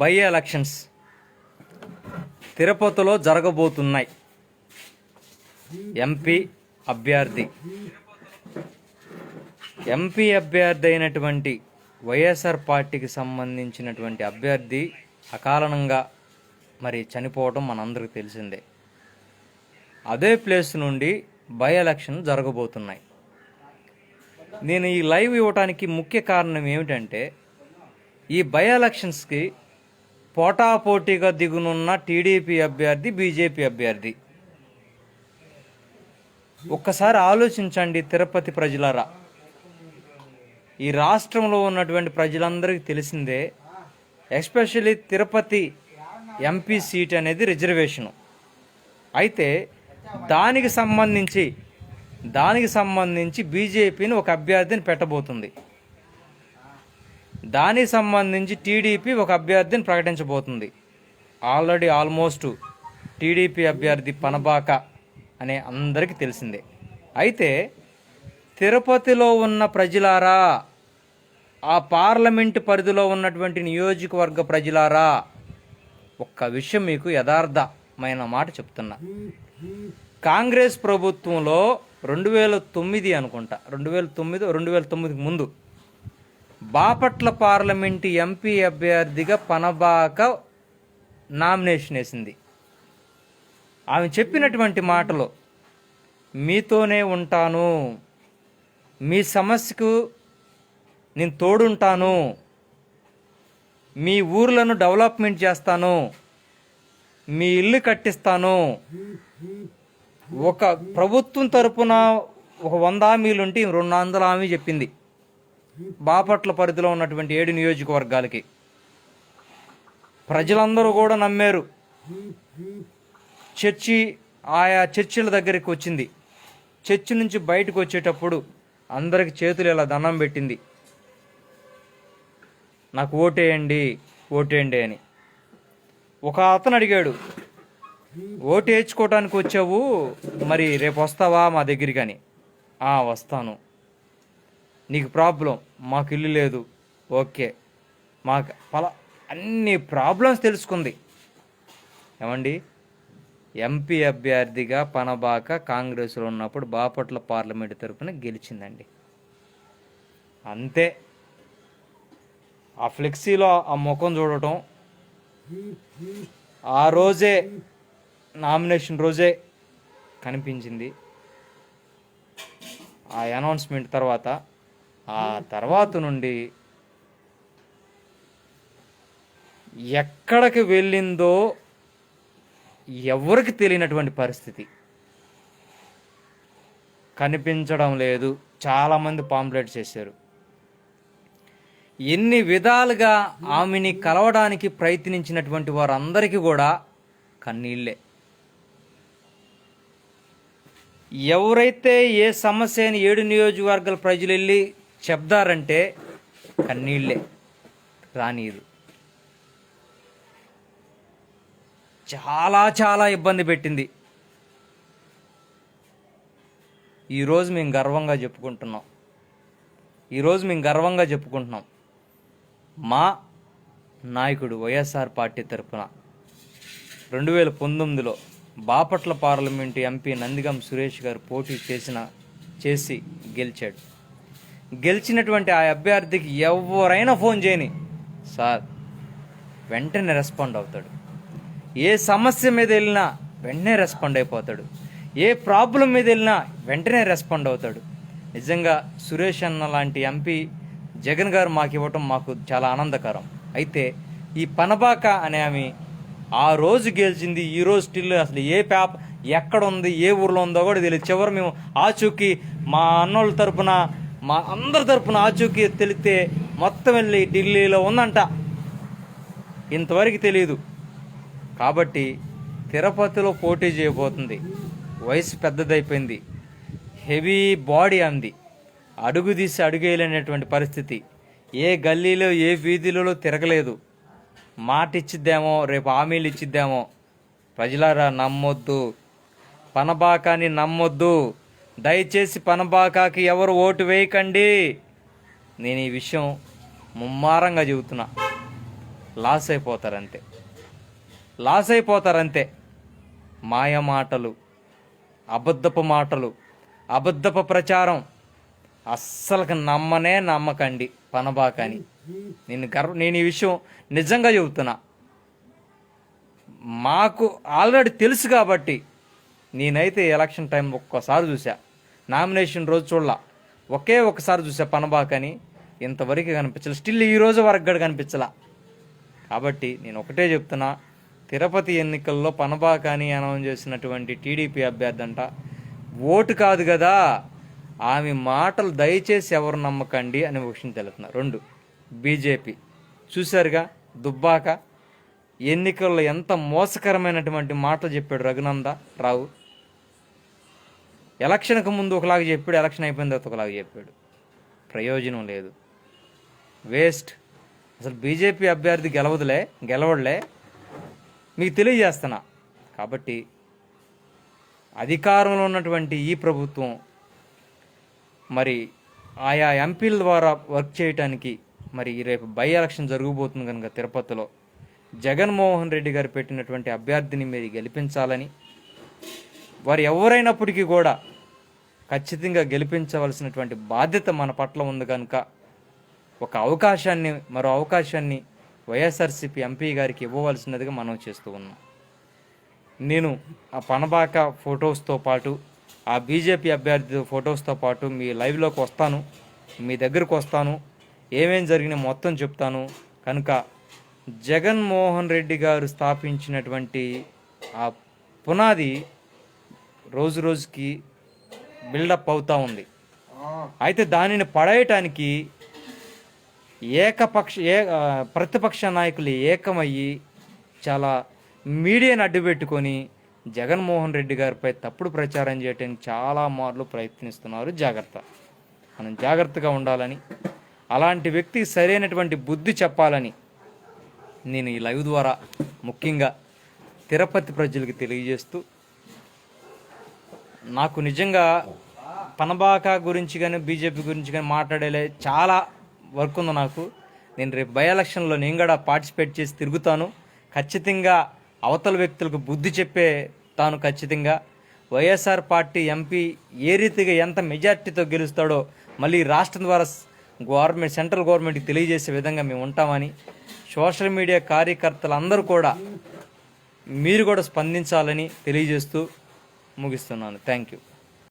By elections తిరుపతిలో జరగబోతున్నాయి. MP అభ్యర్థి. ఎంపీ అభ్యర్థి అయినటువంటి వైఎస్ఆర్ పార్టీకి సంబంధించినటువంటి అభ్యర్థి అకారణంగా మరి చనిపోవడం మనందరికీ తెలిసిందే. అదే ప్లేస్ నుండి బై ఎలక్షన్ జరగబోతున్నాయి. నేను ఈ లైవ్ ఇవ్వడానికి ముఖ్య కారణం ఏమిటంటే ఈ బై ఎలక్షన్స్కి పోటాపోటీగా దిగునున్న టీడీపీ అభ్యర్థి బీజేపీ అభ్యర్థి. ఒక్కసారి ఆలోచించండి తిరుపతి ప్రజలరా. ఈ రాష్ట్రంలో ఉన్నటువంటి ప్రజలందరికీ తెలిసిందే ఎస్పెషల్లీ తిరుపతి ఎంపీ సీట్ అనేది రిజర్వేషను. అయితే దానికి సంబంధించి దానికి సంబంధించి బీజేపీని ఒక అభ్యర్థిని పెట్టబోతుంది. దానికి సంబంధించి టీడీపీ ఒక అభ్యర్థిని ప్రకటించబోతుంది. ఆల్రెడీ ఆల్మోస్ట్ టీడీపీ అభ్యర్థి పనబాక అనే అందరికీ తెలిసిందే. అయితే తిరుపతిలో ఉన్న ప్రజలారా ఆ పార్లమెంటు పరిధిలో ఉన్నటువంటి నియోజకవర్గ ప్రజలారా ఒక్క విషయం మీకు యథార్థమైన మాట చెప్తున్నా. కాంగ్రెస్ ప్రభుత్వంలో రెండు వేల తొమ్మిది అనుకుంటా రెండు వేల తొమ్మిది రెండు వేల తొమ్మిదికి ముందు బాపట్ల పార్లమెంటు ఎంపీ అభ్యర్థిగా పనబాక నామినేషన్ వేసింది. ఆమె చెప్పినటువంటి మాటలు మీతోనే ఉంటాను మీ సమస్యకు నేను తోడుంటాను మీ ఊర్లను డెవలప్మెంట్ చేస్తాను మీ ఇల్లు కట్టిస్తాను ఒక ప్రభుత్వం తరపున ఒక వంద హామీలు ఉంటే రెండు వందల హామీ చెప్పింది. బాపట్ల పరిధిలో ఉన్నటువంటి ఏడు నియోజకవర్గాలకి. ప్రజలందరూ కూడా నమ్మారు. చర్చి ఆయా చర్చిల దగ్గరికి వచ్చింది. చర్చి నుంచి బయటకు వచ్చేటప్పుడు అందరికి చేతులు ఇలా దండం పెట్టింది. నాకు ఓటేయండి ఓటేయండి అని. ఒక అతను అడిగాడు ఓటు వేయించుకోవటానికి వచ్చావు మరి రేపు వస్తావా మా దగ్గరికి? అని. వస్తాను. నీకు ప్రాబ్లం మాకు ఇల్లు లేదు. ఓకే. మాకు పలా అన్ని ప్రాబ్లమ్స్ తెలుసుకుంది. ఏమండి? ఎంపీ అభ్యర్థిగా పనబాక కాంగ్రెస్లో ఉన్నప్పుడు బాపట్ల పార్లమెంట్ తరఫున గెలిచిందండి. అంతే. ఆ ఫ్లెక్సీలో ఆ ముఖం చూడటం ఆ రోజే నామినేషన్ రోజే కనిపించింది. ఆ అనౌన్స్మెంట్ తర్వాత ఆ తర్వాత నుండి ఎక్కడికి వెళ్ళిందో ఎవరికి తెలియనటువంటి పరిస్థితి. కనిపించడం లేదు. చాలామంది పాంప్లెట్ చేశారు. ఎన్ని విధాలుగా ఆమెని కలవడానికి ప్రయత్నించినటువంటి వారందరికీ కూడా కన్నీళ్ళే. ఎవరైతే ఏ సమస్య అని ఏడు నియోజకవర్గాల ప్రజలు వెళ్ళి చెప్దారంటే కన్నీళ్ళే రానీరు. చాలా చాలా ఇబ్బంది పెట్టింది. ఈరోజు మేము గర్వంగా చెప్పుకుంటున్నాం. ఈరోజు మేము గర్వంగా చెప్పుకుంటున్నాం. మా నాయకుడు వైఎస్ఆర్ పార్టీ తరఫున రెండు వేల పంతొమ్మిదిలో బాపట్ల పార్లమెంటు ఎంపీ నందిగం సురేష్ గారు పోటీ చేసిన చేసి గెలిచాడు. గెలిచినటువంటి ఆ అభ్యర్థికి ఎవరైనా ఫోన్ చేయని. సార్ వెంటనే రెస్పాండ్ అవుతాడు. ఏ సమస్య మీద వెళ్ళినా వెంటనే రెస్పాండ్ అయిపోతాడు. ఏ ప్రాబ్లం మీద వెళ్ళినా వెంటనే రెస్పాండ్ అవుతాడు. నిజంగా సురేష్ అన్న లాంటి ఎంపీ జగన్ గారు మాకు ఇవ్వటం మాకు చాలా ఆనందకరం. అయితే ఈ పనబాక అనే ఆమె ఆ రోజు గెలిచింది ఈ రోజు స్టిల్ అసలు ఏ పేప ఎక్కడ ఉంది ఏ ఊర్లో ఉందో కూడా తెలియదు. చివరి మేము ఆచూకి మా అన్నోళ్ళ తరపున మా అందరి తరపున ఆచూకీ తెలిస్తే మొత్తం వెళ్ళి ఢిల్లీలో ఉందంట. ఇంతవరకు తెలియదు కాబట్టి తిరుపతిలో పోటీ చేయబోతుంది. వయసు పెద్దదైపోయింది. హెవీ బాడీ అంది. అడుగు తీసి అడుగేయలేనటువంటి పరిస్థితి. ఏ గల్లీలో ఏ వీధిలో తిరగలేదు. మాట ఇచ్చిద్దామో రేపు హామీలు ఇచ్చిద్దేమో. ప్రజలారా నమ్మొద్దు. పనబాకాని నమ్మొద్దు. దయచేసి పనబాకాకి ఎవరు ఓటు వేయకండి. నేను ఈ విషయం ముమ్మారంగా చెబుతున్నా. లాస్ అయిపోతారంతే. లాస్ అయిపోతారంతే. మాయ మాటలు అబద్ధపు మాటలు అబద్ధపు ప్రచారం అస్సలకు నమ్మనే నమ్మకండి పనబాకని. నేను గర్వ నేను ఈ విషయం నిజంగా చెబుతున్నా. మాకు ఆల్రెడీ తెలుసు కాబట్టి నేనైతే ఎలక్షన్ టైం ఒక్కసారి చూసా నామినేషన్ రోజు చూడలా. ఒకే ఒక్కసారి చూసా పనబాకని. ఇంతవరకు కనిపించలే. స్టిల్ ఈ రోజు వరకు కూడా కనిపించలా. కాబట్టి నేను ఒకటే చెప్తున్నా. తిరుపతి ఎన్నికల్లో పనబాకని అనౌన్స్ చేసినటువంటి టీడీపీ అభ్యర్థి అంట ఓటు కాదు కదా. ఆమె మాటలు దయచేసి ఎవరు నమ్మకండి అని ఒక విషయం తెలుస్తున్నా రెండు బీజేపీ. చూశారుగా దుబ్బాక. ఎన్నికల్లో ఎంత మోసకరమైనటువంటి మాటలు చెప్పాడు రఘునంద రావు. ఎలక్షన్కు ముందు ఒకలాగా చెప్పాడు ఎలక్షన్ అయిపోయిన తర్వాత ఒకలాగా చెప్పాడు. ప్రయోజనం లేదు. వేస్ట్. అసలు బీజేపీ అభ్యర్థి గెలవదులే గెలవడలే. మీకు తెలియజేస్తున్నా. కాబట్టి అధికారంలో ఉన్నటువంటి ఈ ప్రభుత్వం మరి ఆయా ఎంపీల ద్వారా వర్క్ చేయటానికి మరి రేపు బై ఎలక్షన్ జరగబోతుంది కనుక తిరుపతిలో జగన్మోహన్ రెడ్డి గారు పెట్టినటువంటి అభ్యర్థిని మీరు గెలిపించాలని వారు ఎవరైనప్పటికీ కూడా ఖచ్చితంగా గెలిపించవలసినటువంటి బాధ్యత మన పట్ల ఉంది కనుక ఒక అవకాశాన్ని మరో అవకాశాన్ని వైఎస్ఆర్సీపీ ఎంపీ గారికి ఇవ్వవలసినదిగా మనం చేస్తూ ఉన్నాం. నేను ఆ పనబాక ఫొటోస్తో పాటు ఆ బీజేపీ అభ్యర్థి ఫొటోస్తో పాటు మీ లైవ్లోకి వస్తాను మీ దగ్గరకు వస్తాను ఏమేం జరిగినా మొత్తం చెప్తాను. కనుక జగన్మోహన్ రెడ్డి గారు స్థాపించినటువంటి ఆ పునాది రోజు రోజుకి బిల్డప్ అవుతూ ఉంది. అయితే దానిని పడేయటానికి ఏకపక్ష ఏ ప్రతిపక్ష నాయకులు ఏకమయ్యి చాలా మీడియాని అడ్డుపెట్టుకొని జగన్మోహన్ రెడ్డి గారిపై తప్పుడు ప్రచారం చేయడానికి చాలా మార్లు ప్రయత్నిస్తున్నారు. జాగ్రత్త. మనం జాగ్రత్తగా ఉండాలని అలాంటి వ్యక్తికి సరైనటువంటి బుద్ధి చెప్పాలని నేను ఈ లైవ్ ద్వారా ముఖ్యంగా తిరుపతి ప్రజలకు తెలియజేస్తూ నాకు నిజంగా పనబాక గురించి కానీ బీజేపీ గురించి కానీ మాట్లాడేలే చాలా వర్క్ ఉంది నాకు. నేను రేపు బై ఎలక్షన్లో నేను కూడా పార్టిసిపేట్ చేసి తిరుగుతాను. ఖచ్చితంగా అవతల వ్యక్తులకు బుద్ధి చెప్పే తాను ఖచ్చితంగా. వైఎస్ఆర్ పార్టీ ఎంపీ ఏ రీతిగా ఎంత మెజార్టీతో గెలుస్తాడో మళ్ళీ రాష్ట్రం ద్వారా గవర్నమెంట్ సెంట్రల్ గవర్నమెంట్కి తెలియజేసే విధంగా మేము ఉంటామని సోషల్ మీడియా కార్యకర్తలందరూ కూడా మీరు కూడా స్పందించాలని తెలియజేస్తూ ముగిస్తున్నాను. Thank you